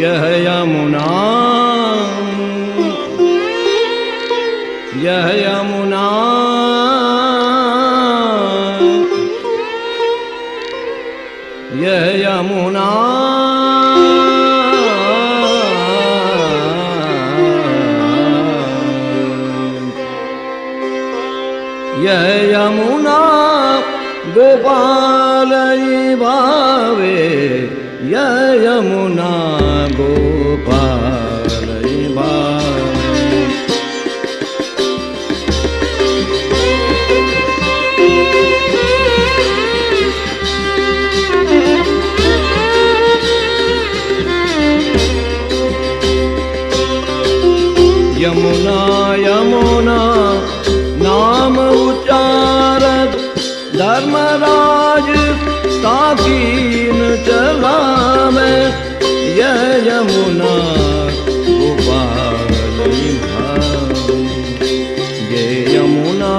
यह यमुना यह यमुना यह यमुना यह यमुना गोपाल भावे यमुना यमुना नाम उच्चारत धर्मराज ताकीन चलावे। यह यमुना यमुना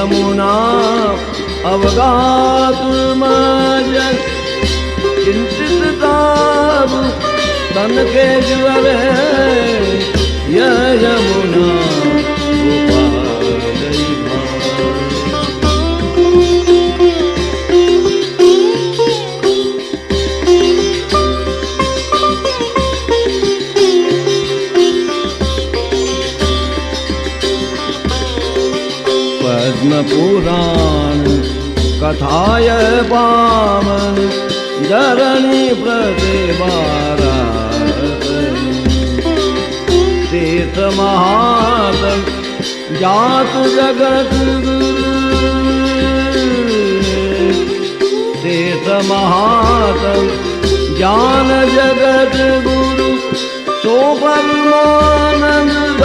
યમુના અવગાતુર્મજ ચિંતિત તાપ તન કે જવે યમુના पद्मपुराण कथाय पावन धरणी प्रतिबारा तीर्थ महातम जात जगत। तीर्थ महातम ज्ञान जगत गुरु सो परमानंद